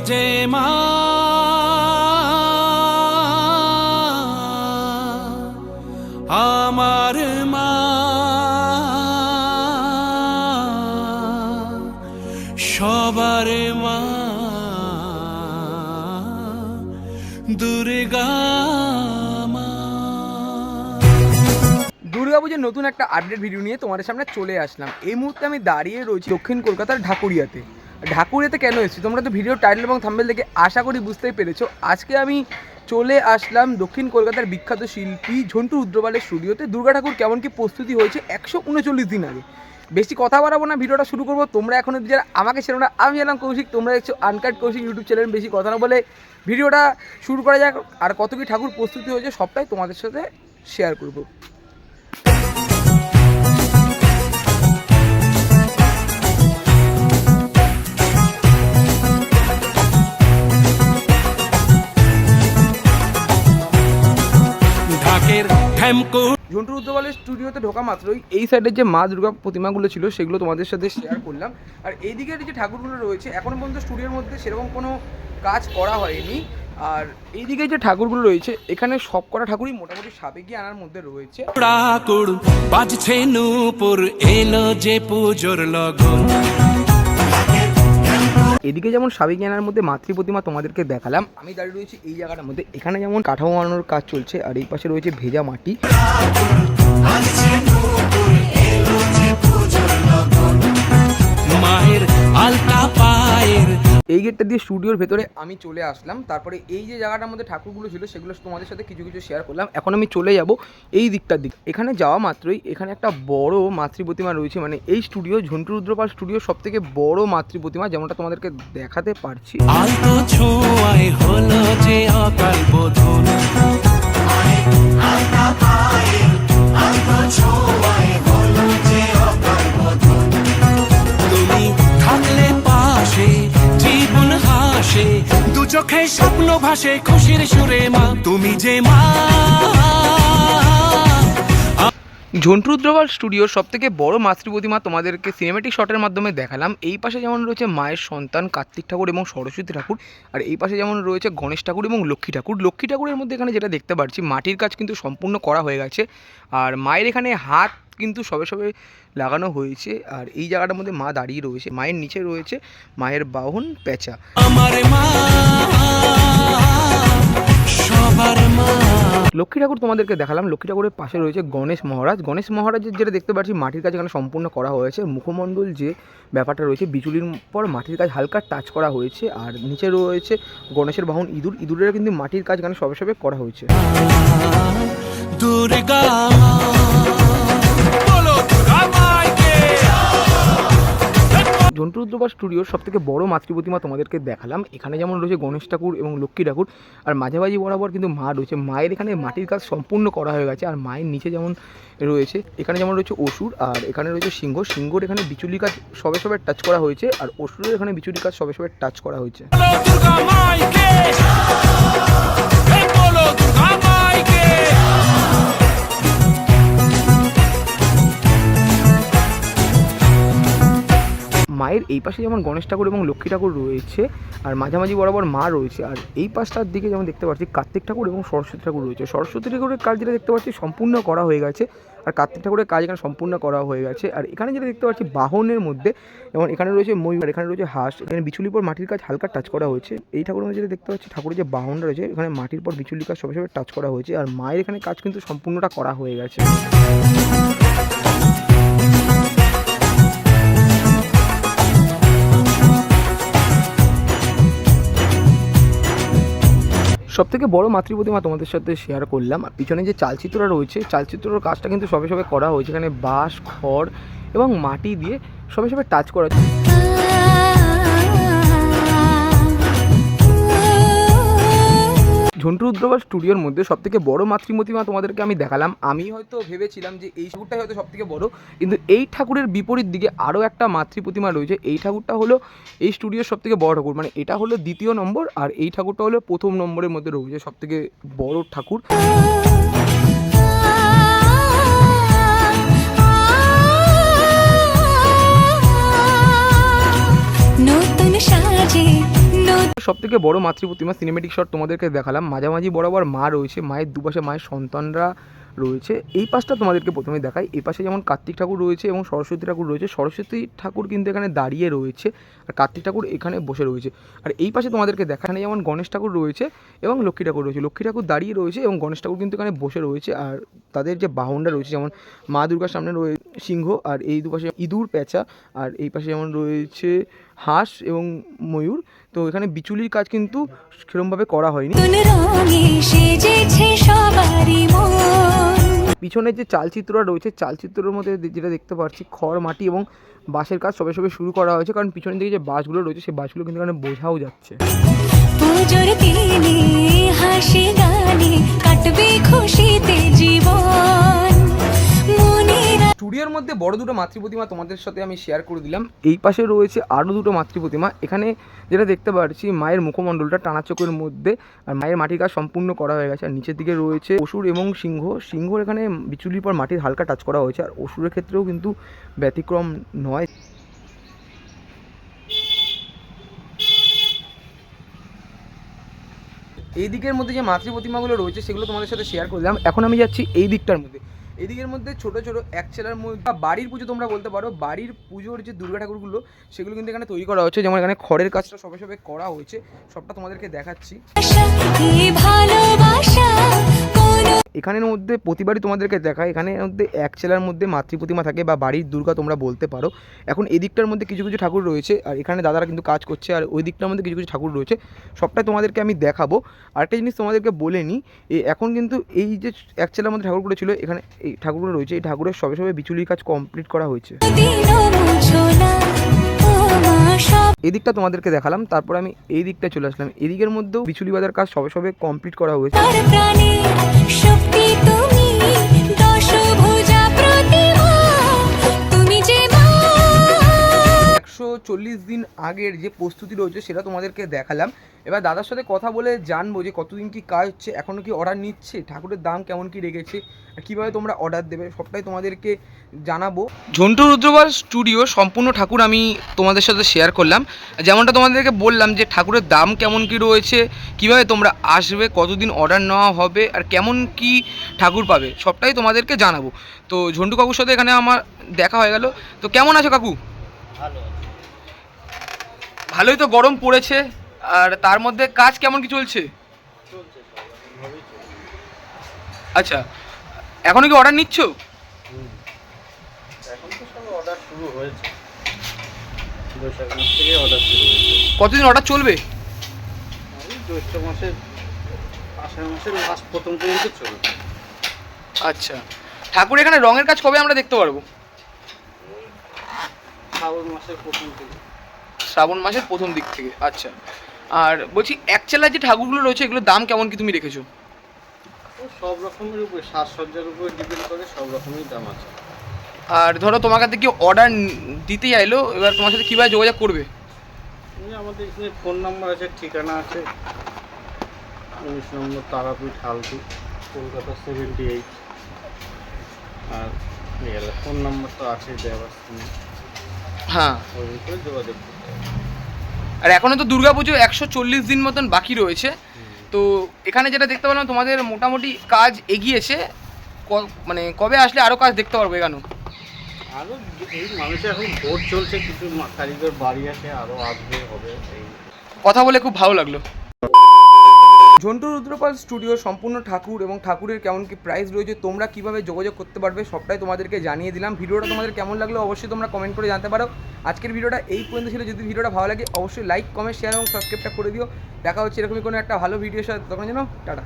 যে মা। আমার মা। সবার মা। দুর্গা দুর্গাপুজোর নতুন একটা আপডেট ভিডিও নিয়ে তোমাদের সামনে চলে আসলাম। এই মুহূর্তে আমি দাঁড়িয়ে রয়েছি দক্ষিণ কলকাতার ঢাকুরিয়াতে। ঢাকুরিয়াতে কেন এসেছি? তোমরা তো ভিডিও টাইটেল এবং থাম্বেল দেখে আশা করি বুঝতেই পেরেছ। আজকে আমি চলে আসলাম দক্ষিণ কলকাতার বিখ্যাত শিল্পী ঝন্টু রুদ্রপালের স্টুডিওতে দুর্গা ঠাকুর কেমন কি প্রস্তুতি হয়েছে একশো উনচল্লিশ দিন আগে। বেশি কথা বাড়াবো না, ভিডিওটা শুরু করব। তোমরা এখন যারা আমাকে ছিল না, আমি এলাম কৌশিক। তোমরা দেখছ আনকাট কৌশিক ইউটিউব চ্যানেল বেশি কথা না বলে ভিডিওটা শুরু করা যাক। আর কত কি ঠাকুর প্রস্তুতি হয়েছে সবটাই তোমাদের সাথে শেয়ার করব। ঢাকের ঠ্যামকো ঝন্টু স্টুডিওতে ঢোকা মাত্রই এই সাইডের যে মা দুর্গা প্রতিমাগুলো ছিল সেগুলো তোমাদের সাথে শেয়ার করলাম। আর এই দিকের যে ঠাকুরগুলো রয়েছে এখনও পর্যন্ত স্টুডিওর মধ্যে সেরকম কোনো কাজ করা হয়নি। আর এইদিকে যে ঠাকুরগুলো রয়েছে এখানে সব করা ঠাকুরই মোটামুটি সাবেকি আনার মধ্যে রয়েছে। প্রাকুড় বাজছে নূপুর এলো যে পুজোর লগন। এদিকে যেমন সাবেকি আনার মধ্যে মাতৃ প্রতিমা তোমাদেরকে দেখালাম, আমি দাঁড়িয়ে রয়েছি এই জায়গাটার মধ্যে। এখানে যেমন কাঠামো বানানোর কাজ চলছে, আর এই পাশে রয়েছে ভেজা মাটি। মায়ের আলতা পায়ের। এই গেটটা দিয়ে স্টুডিওর ভেতরে আমি চলে আসলাম। তারপরে এই যে জায়গাটার মধ্যে ঠাকুরগুলো ছিল সেগুলো তোমাদের সাথে কিছু কিছু শেয়ার করলাম। এখন আমি চলে যাব এই দিকটার দিক। এখানে যাওয়া মাত্রই এখানে একটা বড় মাতৃ প্রতিমা রয়েছে। মানে এই স্টুডিও ঝন্টু রুদ্রপাল স্টুডিও সব থেকে বড় মাতৃ প্রতিমা যেমনটা তোমাদেরকে দেখাতে পারছি। আলতো ছোঁয়ায় হলো ভাসে খুশির সুরে মা তুমি যে মা। ঝন্টু রুদ্রপাল স্টুডিওর সব থেকে বড় মাতৃ প্রতিমা তোমাদেরকে সিনেমেটিক শটের মাধ্যমে দেখালাম। এই পাশে যেমন রয়েছে মায়ের সন্তান কার্তিক ঠাকুর এবং সরস্বতী ঠাকুর আর এই পাশে যেমন রয়েছে গণেশ ঠাকুর এবং লক্ষ্মী ঠাকুর। লক্ষ্মী ঠাকুরের মধ্যে এখানে যেটা দেখতে পাচ্ছি মাটির কাজ কিন্তু সম্পূর্ণ করা হয়ে গেছে আর মায়ের এখানে হাত কিন্তু সবে সবে লাগানো হয়েছে আর এই জায়গাটার মধ্যে মা দাঁড়িয়ে রয়েছে। মায়ের নিচে রয়েছে মায়ের বাহন পেঁচা। আমার মা। লক্ষ্মী ঠাকুর তোমাদেরকে দেখালাম। লক্ষ্মী ঠাকুরের পাশে রয়েছে গণেশ মহারাজ। গণেশ মহারাজের যেটা দেখতে পাচ্ছি, মাটির কাজ এখানে সম্পূর্ণ করা হয়েছে। মুখমণ্ডল যে ব্যাপারটা রয়েছে, বিচুলির পর মাটির কাজ হালকা টাচ করা হয়েছে। আর নিচে রয়েছে গণেশের বাহন ইঁদুর। ইঁদুরের কিন্তু মাটির কাজ এখানে সবে সবে করা হয়েছে। দুর্গা জন্টু রুদ্রপাল স্টুডিওর সব থেকে বড় মাতৃ প্রতিমা তোমাদেরকে দেখালাম। এখানে যেমন রয়েছে গণেশ ঠাকুর এবং লক্ষ্মী ঠাকুর। আর মাঝামাঝি বরাবর কিন্তু মা রয়েছে। মায়ের এখানে মাটির কাজ সম্পূর্ণ করা হয়ে গেছে। আর মায়ের নিচে যেমন রয়েছে, এখানে যেমন রয়েছে অসুর আর এখানে রয়েছে সিংহ। সিংহর এখানে বিচুলি কাজ সবে সবে টাচ করা হয়েছে। আর অসুরের এখানে বিচুলি কাজ সবে সবে টাচ করা হয়েছে। মায়ের এই পাশে যেমন গণেশ ঠাকুর এবং লক্ষ্মী ঠাকুর রয়েছে, আর মাঝামাঝি বরাবর মা রয়েছে, আর এই পাশটার দিকে যেমন দেখতে পাচ্ছি কার্তিক ঠাকুর এবং সরস্বতী ঠাকুর রয়েছে। সরস্বতী ঠাকুরের কাজ যেটা দেখতে পাচ্ছি সম্পূর্ণ করা হয়ে গেছে, আর কার্তিক ঠাকুরের কাজ এখানে সম্পূর্ণ করা হয়ে গেছে। আর এখানে যেটা দেখতে পাচ্ছি বাহনের মধ্যে, যেমন এখানে রয়েছে ময়ূর এখানে রয়েছে হাঁস, এখানে বিচুলির পর মাটির কাজ হালকা টাচ করা হয়েছে। এই ঠাকুরের মধ্যে যেটা দেখতে পাচ্ছি ঠাকুরের যে বাহনটা রয়েছে, এখানে মাটির পর বিচুলি কাজ সবে সবে টাচ করা হয়েছে, আর মায়ের এখানে কাজ কিন্তু সম্পূর্ণটা করা হয়ে গেছে। সব থেকে বড় মাতৃপ্রতিমা তোমাদের সাথে শেয়ার করলাম। আর পিছনে যে চালচিত্রটা রয়েছে, চালচিত্রর কাজটা কিন্তু সবে সবে করা হয়েছে। এখানে বাঁশ, খড় এবং মাটি দিয়ে সবে সবে টাচ করা ঝন্টু রুদ্রপাল স্টুডিওর মধ্যে সবথেকে বড় মাতৃ প্রতিমা তোমাদেরকে আমি দেখালাম। আমি হয়তো ভেবেছিলাম যে এই ঠাকুরটাই হয়তো সবথেকে বড়, কিন্তু এই ঠাকুরের বিপরীত দিকে আরও একটা মাতৃ প্রতিমা রয়েছে। এই ঠাকুরটা হলো এই স্টুডিওর সবথেকে বড় ঠাকুর। মানে এটা হলো দ্বিতীয় নম্বর আর এই ঠাকুরটা হলো প্রথম নম্বরের মধ্যে রয়েছে সবথেকে বড় ঠাকুর। নতুন সাজে নতুন সব থেকে বড় মাতৃ প্রতিমা সিনেমেটিক শট তোমাদেরকে দেখালাম। মাঝামাঝি বরাবর মা রয়েছে, মায়ের দুপাশে মায়ের সন্তানরা রয়েছে। এই পাশটা তোমাদেরকে প্রথমে দেখাই। এই পাশে যেমন কার্তিক ঠাকুর রয়েছে এবং সরস্বতী ঠাকুর রয়েছে। সরস্বতী ঠাকুর কিন্তু এখানে দাঁড়িয়ে রয়েছে আর কার্তিক ঠাকুর এখানে বসে রয়েছে। আর এই পাশে তোমাদেরকে দেখা এখানে যেমন গণেশ ঠাকুর রয়েছে এবং লক্ষ্মী ঠাকুর রয়েছে। লক্ষ্মী ঠাকুর দাঁড়িয়ে রয়েছে এবং গণেশ ঠাকুর কিন্তু এখানে বসে রয়েছে। আর তাদের যে বাহনটা রয়েছে, যেমন মা দুর্গার সামনে রয়েছে সিংহ আর এই দুপাশে ইঁদুর প্যাঁচা আর এই পাশে যেমন রয়েছে হাঁস এবং ময়ূর। তো এখানে বিচুলির কাজ কিন্তু সেরমভাবে করা হয়নি। পিছনে যে চালচিত্রটা রয়েছে চালচিত্রের মধ্যে যেটা দেখতে পাচ্ছি খড় মাটি এবং বাঁশের কাজ সবে সবে শুরু করা হয়েছে কারণ পিছনের দিকে যে বাসগুলো রয়েছে সেই বাসগুলো কিন্তু এখানে বোঝাও যাচ্ছে। স্টুডিওর মধ্যে বড় দুটো মাতৃ প্রতিমা তোমাদের সাথে আমি শেয়ার করে দিলাম। এই পাশে রয়েছে আরও দুটো মাতৃ প্রতিমা এখানে যেটা দেখতে পাচ্ছি, মায়ের মুখমণ্ডলটা টানা চোখের মধ্যে আর মায়ের মাটির কাজ সম্পূর্ণ করা হয়ে গেছে। আর নিচের দিকে রয়েছে অসুর এবং সিংহ। সিংহর এখানে বিচুলির পর মাটির হালকা টাচ করা হয়েছে। আর অসুরের ক্ষেত্রেও কিন্তু ব্যতিক্রম নয়। এই দিকের মধ্যে যে মাতৃ প্রতিমাগুলো রয়েছে, সেগুলো তোমাদের সাথে শেয়ার করলাম এখন আমি যাচ্ছি এই দিকটার মধ্যে। এই দিকের মধ্যে ছোট ছোট এক ছেলার মধ্যে বাড়ির পুজো তোমরা বলতে পারো। বাড়ির পুজোর যে দুর্গা ঠাকুরগুলো, সেগুলো কিন্তু এখানে তৈরি করা হচ্ছে যেমন এখানে খড়ের কাজটা সবে সবে করা হয়েছে। সবটা তোমাদেরকে দেখাচ্ছি। ভালোবাসা এখানের মধ্যে প্রতিবারই তোমাদেরকে দেখায়, এখানের মধ্যে এক চেলার মধ্যে মাতৃ প্রতিমা থাকে বা বাড়ির দুর্গা তোমরা বলতে পারো। এখন এদিকটার মধ্যে কিছু কিছু ঠাকুর রয়েছে, আর এখানে দাদারা কিন্তু কাজ করছে, আর ওই দিকটার মধ্যে কিছু কিছু ঠাকুর রয়েছে। সবটাই তোমাদেরকে আমি দেখাবো। আরেকটা জিনিস তোমাদেরকে বলে নিই এখন কিন্তু এই যে এক চেলার মধ্যে ঠাকুরগুলো ছিল, এখানে এই ঠাকুরগুলো রয়েছে। এই ঠাকুরের সবে সবে বিচুলির কাজ কমপ্লিট করা হয়েছে। এই দিকটা তোমাদেরকে দেখালাম, তারপর আমি এই দিকটা চলে আসলাম। এদিকের মধ্যেও বিচুলি বাজার কাজ সবে সবে কমপ্লিট করা হয়েছে। চল্লিশ দিন আগের যে প্রস্তুতি রয়েছে সেটা তোমাদেরকে দেখালাম। এবার দাদার সাথে কথা বলে জানব যে কতদিন কি কাজ হচ্ছে এখনও কি অর্ডার নিচ্ছে ঠাকুরের দাম কেমন কি রেখেছে আর কীভাবে তোমরা অর্ডার দেবে সবটাই তোমাদেরকে জানাব। ঝন্টু রুদ্রবার স্টুডিও সম্পূর্ণ ঠাকুর আমি তোমাদের সাথে শেয়ার করলাম। যেমনটা তোমাদেরকে বললাম যে ঠাকুরের দাম কেমন কি রয়েছে কীভাবে তোমরা আসবে কতদিন অর্ডার নেওয়া হবে আর কেমন কি ঠাকুর পাবে সবটাই তোমাদেরকে জানাব। তো ঝন্টু কাকুর সাথে এখানে আমার দেখা হয়ে গেল। তো কেমন আছো কাকু? ভালোই তো গরম পড়েছে আর তার মধ্যে কাজ কেমন কি চলছে? আচ্ছা এখনও কি অর্ডার নিচ্ছ? কতদিন অর্ডার চলবে? জ্যৈষ্ঠ মাসের আষাঢ় মাসের লাস্ট প্রথম পর্যন্ত চলবে। আচ্ছা ঠাকুর এখানে রঙের কাজ কবে আমরা দেখতে পারব? শ্রাবণ মাসের প্রথম থেকে শ্রাবণ মাসের প্রথম দিক থেকে আচ্ছা। আর বলছি একচেলার যে ঠাকুরগুলো রয়েছে এগুলোর দাম কেমন কি তুমি রেখেছো? সব রকমের উপরে সাজসজ্জার উপরে ডিপেন্ড করে সব রকমেরই দাম আছে। আর ধরো তোমার কাছে কি অর্ডার দিতে চাইলো এবার তোমার সাথে কীভাবে যোগাযোগ করবে? আমাদের এখানে ফোন নাম্বার আছে ঠিকানা আছে। উনিশ নম্বর তারাপীঠ হালদি কলকাতা সেভেন্টি এইট আর ফোন নাম্বার তো আছে দেওয়ার হ্যাঁ। ওই যোগাযোগ আর এখনও তো দুর্গাপুজো একশো চল্লিশ দিন মতন বাকি রয়েছে। তো এখানে যেটা দেখতে পেলাম তোমাদের মোটামুটি কাজ এগিয়েছে। মানে কবে আসলে আরও কাজ দেখতে পারব এখানে আরও এই মানুষের এখন ভোট চলছে কিছু কারিগর বাড়ি আছে আরও আসবে হবে কথা বলে খুব ভালো লাগল। ঝন্টু রুদ্রপাল স্টুডিও, সম্পূর্ণ ঠাকুর এবং ঠাকুরের কেমন কি প্রাইস রয়েছে, তোমরা কীভাবে যোগাযোগ করতে পারবে সবটাই তোমাদেরকে জানিয়ে দিলাম। ভিডিওটা তোমাদের কেমন লাগল অবশ্যই তোমরা কমেন্ট করে জানতে পারো। আজকের ভিডিওটা এই পর্যন্ত ছিল। যদি ভিডিওটা ভালো লাগে, অবশ্যই লাইক কমেন্ট শেয়ার এবং সাবস্ক্রাইবটা করে দিও। দেখা হচ্ছে এরকমই কোনো একটা ভালো ভিডিও সাথে। তখন যেন টাটা।